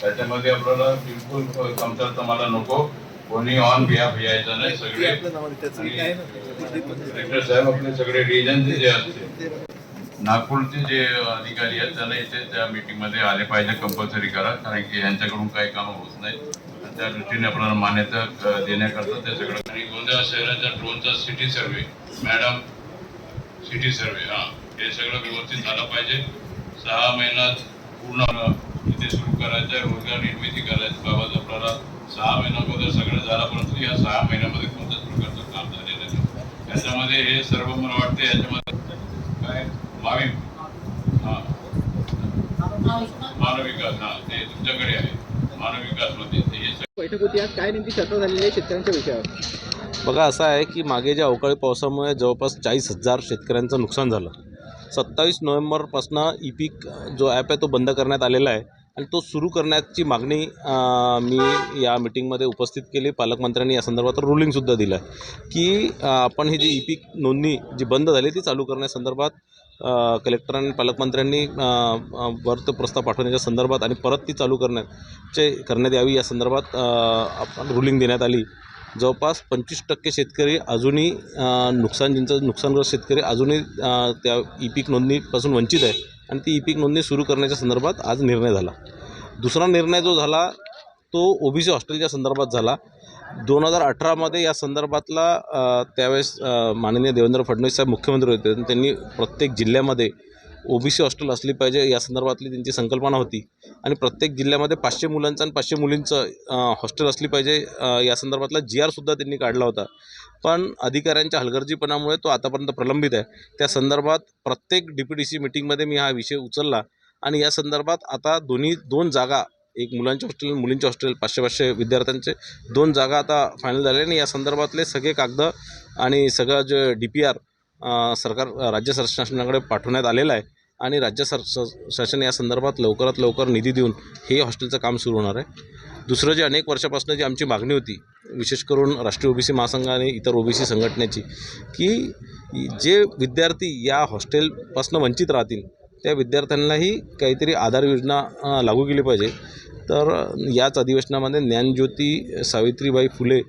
त्याच्यामध्ये आपल्याला बिलकुल कमतरता मला नको. कोणी ऑन बिहाफ यायचं नाही सगळे. साहेब आपले सगळे डिव्हिजनचे जे असते नागपूरचे जे अधिकारी आहेत त्यांना इथे त्या मीटिंगमध्ये आले पाहिजे कंपल्सरी करा कारण की यांच्याकडून काही काम होत नाही. आणि त्या दृष्टीने आपल्याला मान्यता देण्याकरता ते सगळं आणि गोंदिया शहराच्या ड्रोनचा city survey madam city survey हा. हे सगळं व्यवस्थित झालं पाहिजे. सहा महिन्यात पूर्ण इथे सुरू करायचं आहे. रोजगार निर्मिती करायची. बाबा आपल्याला सहा महिन्यामध्ये सगळं झालं परंतु या सहा महिन्यामध्ये कोणत्याच प्रकारचं काम झालेलं नाही. याच्यामध्ये हे सर्व मला वाटते याच्यामध्ये काय? मावी. हा. मानव विकास हा. ते तुमच्याकडे आहे. मानव विकासमध्ये ते हे बैठक होती. आज काय नेमकी चर्चा झालेली आहे शेतकऱ्यांच्या विषयावर? बघा असं आहे की मागे ज्या अवकाळी पावसामुळे जवळपास चाळीस हजार शेतकऱ्यांचं नुकसान झालं. सत्तावीस नोव्हेंबरपासून ई पीक जो ॲप आहे तो बंद करण्यात आलेला आहे. आणि तो सुरू करण्याची मागणी मी या मिटिंगमध्ये उपस्थित केली. पालकमंत्र्यांनी या संदर्भात रुलिंगसुद्धा दिलं आहे की आपण ही जी ई पीक नोंदणी जी बंद झाली ती चालू करण्यासंदर्भात कलेक्टरांनी पालकमंत्र्यांनी वर्त प्रस्ताव पाठवण्याच्या संदर्भात आणि परत ती चालू करण्याचे करण्यात यावी या संदर्भात आपण रुलिंग देण्यात आली. जवळपास पंचवीस टक्के शेतकरी अजूनही नुकसान ज्यांचं नुकसानग्रस्त शेतकरी अजूनही त्या ई पीक नोंदणीपासून वंचित आहे. आणि ती ई पीक नोंदणी सुरू करण्याच्या संदर्भात आज निर्णय झाला. दुसरा निर्णय जो झाला तो ओबीसी हॉस्टेलच्या संदर्भात झाला. दोन हजार अठरामध्ये या संदर्भातला त्यावेळेस माननीय देवेंद्र फडणवीस साहेब मुख्यमंत्री होते. आणि त्यांनी प्रत्येक जिल्ह्यामध्ये ओबीसी हॉस्टेल असली पाहिजे या संदर्भातली त्यांची संकल्पना होती. आणि प्रत्येक जिल्ह्यामध्ये पाचशे मुलांचं आणि पाचशे मुलींचं हॉस्टेल असली पाहिजे या संदर्भातला जी आरसुद्धा त्यांनी काढला होता. पण अधिकाऱ्यांच्या हलगर्जीपणामुळे तो आतापर्यंत प्रलंबित आहे. त्या संदर्भात प्रत्येक डी पी डी सी मिटिंगमध्ये मी हा विषय उचलला आणि या संदर्भात आता दोन्ही दोन जागा एक मुलांचे हॉस्टेल आणि मुलींचे हॉस्टेल पाचशे पाचशे विद्यार्थ्यांचे दोन जागा आता फायनल झाले आणि या संदर्भातले सगळे कागद आणि सगळं जे डी पी आर सरकार राज्य शासनाकडे पाठवण्यात आलेलं आहे. आणि राज्य सर स- शासन या संदर्भात लवकरात लवकर निधी देऊन हे हॉस्टेलचं काम सुरू होणार आहे. दुसरं जे अनेक वर्षापासून जी आमची मागणी होती विशेष करून राष्ट्रीय ओबीसी महासंघ आणि इतर ओबीसी संघटनेची की जे विद्यार्थी या हॉस्टेलपासून वंचित राहतील त्या विद्यार्थ्यांनाही काहीतरी आधार योजना लागू केली पाहिजे. तर याच अधिवेशनामध्ये ज्ञानज्योती सावित्रीबाई फुले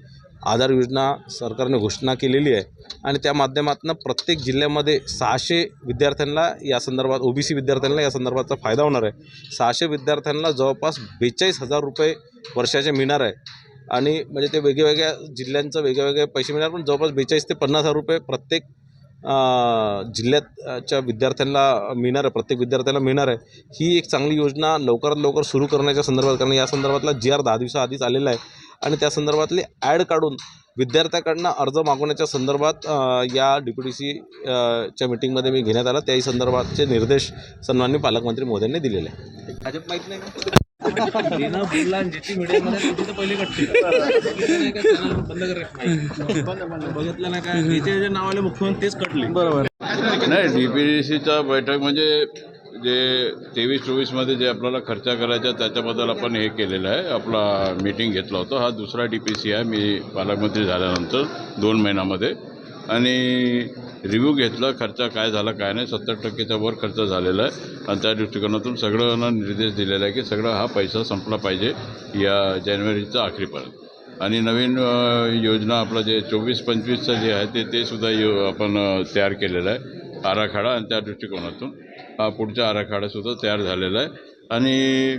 आधार योजना सरकारने घोषणा केलेली आहे. आणि त्या माध्यमातून प्रत्येक जिल्ह्यामध्ये सहाशे विद्यार्थ्यांना या संदर्भात ओ बी सी विद्यार्थ्यांना या संदर्भाचा फायदा होणार आहे. सहाशे विद्यार्थ्यांना जवळपास बेचाळीस हजार रुपये वर्षाचे मिळणार आहे. आणि म्हणजे ते वेगवेगळ्या जिल्ह्यांचं वेगवेगळे पैसे मिळणार पण जवळपास बेचाळीस ते पन्नास हजार रुपये प्रत्येक जिल्ह्यातच्या जिल्ह्याच्या विद्यार्थ्यांना मिळणार आहे प्रत्येक विद्यार्थ्याला मिळणार आहे. ही एक चांगली योजना लवकरात लवकर सुरू करण्याच्या संदर्भात कारण या संदर्भातला जी आर दहा दिवसाआधीच आलेला आहे. आणि त्या संदर्भातले ॲड काढून विद्यार्थ्याकडनं अर्ज मागवण्याच्या संदर्भात या डी पी डी सी च्या मिटिंगमध्ये मी घेण्यात आला. त्याही संदर्भातचे निर्देश सन्माननीय पालकमंत्री मोदयांनी दिलेले. आहे भाजप माहीत नाही बघितलं काय? मुख्यमंत्री तेच कटले बरोबर. नाही डी पी डी सीचा बैठक म्हणजे जे तेवीस चोवीसमध्ये जे आपल्याला खर्च करायचा त्याच्याबद्दल आपण हे केलेलं आहे. आपला मीटिंग घेतला होता. हा दुसरा डी पी सी आहे. मी पालकमंत्री झाल्यानंतर दोन महिन्यामध्ये. आणि रिव्ह्यू घेतला खर्च काय झाला काय नाही. सत्तर टक्केच्या वर खर्च झालेला आहे. आणि त्या दृष्टिकोनातून सगळ्यांना निर्देश दिलेला आहे की सगळा हा पैसा संपला पाहिजे या जानेवारीचा अखेरीपर्यंत आणि नवीन योजना आपलं जे चोवीस पंचवीसचं जे आहे ते ते सुद्धा यो आपण तयार केलेलं आहे. आराखडा आणि त्या दृष्टिकोनातून हा पुढचा आराखडासुद्धा तयार झालेला आहे. आणि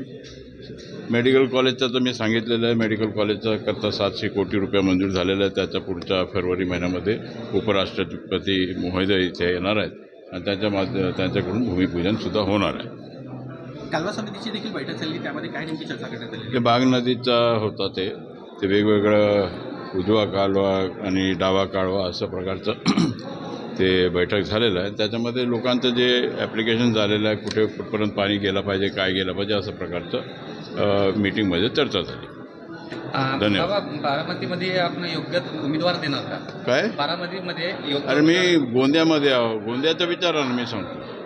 मेडिकल कॉलेजचं तर मी सांगितलेलं आहे मेडिकल कॉलेजचा करता सातशे कोटी रुपये मंजूर झालेला आहे. त्याच्या पुढच्या फेब्रुवारी महिन्यामध्ये उपराष्ट्रपती महोदय इथे येणार आहेत आणि त्यांच्या माध्य त्यांच्याकडून भूमिपूजनसुद्धा होणार आहे. कालवा समितीची देखील बैठक झाली त्यामध्ये काय नेमकी चर्चा करण्यात आली? हे बाग नदीचा होता ते. ते वेगवेगळं उजवा कालवा आणि डावा कालवा असं प्रकारचं ते बैठक झालेलं आहे. त्याच्यामध्ये लोकांचं जे ॲप्लिकेशन झालेलं आहे कुठे कुठपर्यंत पाणी गेलं पाहिजे काय गेलं पाहिजे असं प्रकारचं मीटिंगमध्ये चर्चा झाली. धन्यवाद. बारामतीमध्ये आपण योग्य उमेदवार देणार का? काय? बारामतीमध्ये अरे मी गोंद्यामध्ये आहो. गोंद्याचं विचारा ना मी सांगतो.